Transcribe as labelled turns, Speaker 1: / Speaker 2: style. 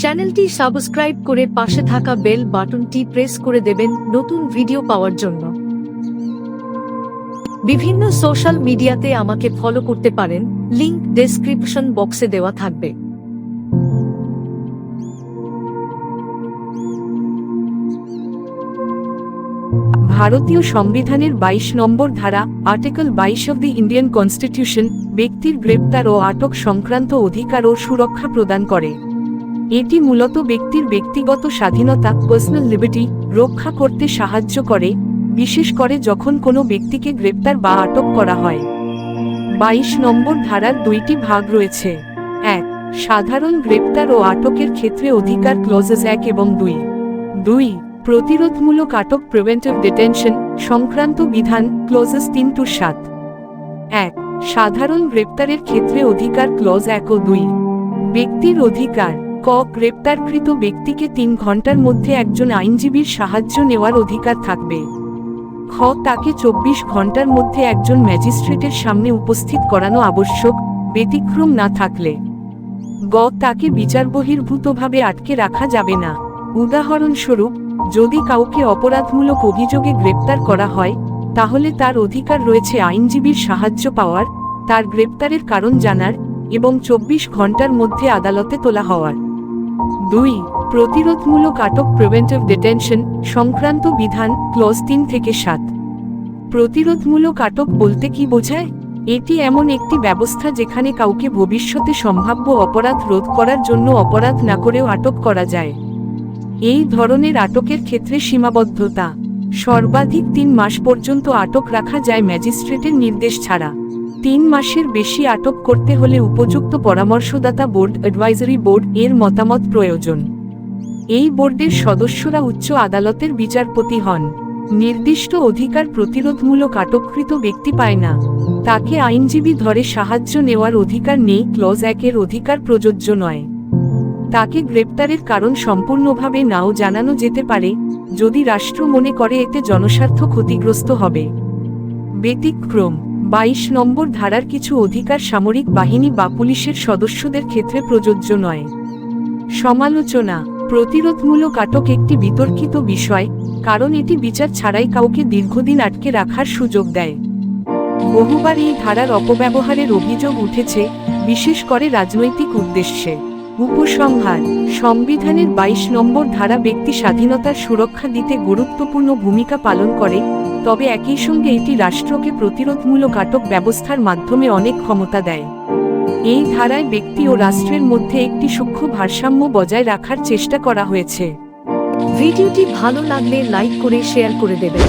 Speaker 1: চ্যানেলটি সাবস্ক্রাইব করে পাশে থাকা বেল বাটনটি প্রেস করে দেবেন নতুন ভিডিও পাওয়ার জন্য। বিভিন্ন সোশ্যাল মিডিয়াতে আমাকে ফলো করতে পারেন, লিংক ডেসক্রিপশন বক্সে দেওয়া থাকবে।
Speaker 2: ভারতীয় সংবিধানের ২২ নম্বর ধারা, আর্টিকেল বাইশ অব দি ইন্ডিয়ান কনস্টিটিউশন, ব্যক্তির গ্রেপ্তার ও আটক সংক্রান্ত অধিকার ও সুরক্ষা প্রদান করে। এটি মূলত ব্যক্তির ব্যক্তিগত স্বাধীনতা পার্সোনাল লিবার্টি রক্ষা করতে সাহায্য করে, বিশেষ করে যখন কোনো ব্যক্তিকে গ্রেপ্তার বা আটক করা হয়। বাইশ নম্বর ধারার দুইটি ভাগ রয়েছে। এক, সাধারণ গ্রেপ্তার ও আটকের ক্ষেত্রে অধিকার ক্লজেস এক এবং দুই। দুই, প্রতিরোধমূলক আটক প্রিভেন্টিভ ডিটেনশন সংক্রান্ত বিধান ক্লোজেস তিন টু সাত। এক, সাধারণ গ্রেপ্তারের ক্ষেত্রে অধিকার ক্লজ এক ও দুই। ব্যক্তির অধিকার ক, গ্রেপ্তারকৃত ব্যক্তিকে তিন ঘণ্টার মধ্যে একজন আইনজীবীর সাহায্য নেওয়ার অধিকার থাকবে। খ, তাকে চব্বিশ ঘণ্টার মধ্যে একজন ম্যাজিস্ট্রেটের সামনে উপস্থিত করানো আবশ্যক, ব্যতিক্রম না থাকলে। গ, তাকে বিচার বহির্ভূতভাবে আটকে রাখা যাবে না। উদাহরণস্বরূপ, যদি কাউকে অপরাধমূলক অভিযোগে গ্রেপ্তার করা হয়, তাহলে তার অধিকার রয়েছে আইনজীবীর সাহায্য পাওয়ার, তার গ্রেপ্তারের কারণ জানার এবং চব্বিশ ঘণ্টার মধ্যে আদালতে তোলা হওয়ার। দুই, প্রতিরোধমূলক আটক প্রিভেন্টিভ ডিটেনশন সংক্রান্ত বিধান ক্লজ তিন থেকে সাত। প্রতিরোধমূলক আটক বলতে কি বোঝায়? এটি এমন একটি ব্যবস্থা যেখানে কাউকে ভবিষ্যতে সম্ভাব্য অপরাধ রোধ করার জন্য অপরাধ না করেও আটক করা যায়। এই ধরনের আটকের ক্ষেত্রে সীমাবদ্ধতা। সর্বাধিক তিন মাস পর্যন্ত আটক রাখা যায় ম্যাজিস্ট্রেটের নির্দেশ ছাড়া। তিন মাসের বেশি আটক করতে হলে উপযুক্ত পরামর্শদাতা বোর্ড অ্যাডভাইজারি বোর্ড এর মতামত প্রয়োজন। এই বোর্ডের সদস্যরা উচ্চ আদালতের বিচারপতি হন। নির্দিষ্ট অধিকার প্রতিরোধমূলক আটককৃত ব্যক্তি পায় না। তাকে আইনজীবী ধরে সাহায্য নেওয়ার অধিকার নেই, ক্লজ একের অধিকার প্রযোজ্য নয়। তাকে গ্রেপ্তারের কারণ সম্পূর্ণভাবে নাও জানানো যেতে পারে, যদি রাষ্ট্র মনে করে এতে জনস্বার্থ ক্ষতিগ্রস্ত হবে। ব্যতিক্রম বাইশ নম্বর ধারার কিছু অধিকার সামরিক বাহিনী বা পুলিশের সদস্যদের ক্ষেত্রে প্রযোজ্য নয়। সমালোচনা, প্রতিরোধমূলক আটক একটি বিতর্কিত বিষয়, কারণ এটি বিচার ছাড়াই কাউকে দীর্ঘদিন আটকে রাখার সুযোগ দেয়। বহুবার এই ধারার অপব্যবহারের অভিযোগ উঠেছে, বিশেষ করে রাজনৈতিক উদ্দেশ্যে। উপসংহার, সংবিধানের ২২ নম্বর ধারা ব্যক্তি স্বাধীনতার সুরক্ষা দিতে গুরুত্বপূর্ণ ভূমিকা পালন করে, তবে একই সঙ্গে এটি রাষ্ট্রকে প্রতিরোধমূলক আটক ব্যবস্থার মাধ্যমে অনেক ক্ষমতা দেয়। এই ধারায় ব্যক্তি ও রাষ্ট্রের মধ্যে একটি সূক্ষ্ম ভারসাম্য বজায় রাখার চেষ্টা করা হয়েছে।
Speaker 1: ভিডিওটি ভালো লাগলে লাইক করে শেয়ার করে দেবেন।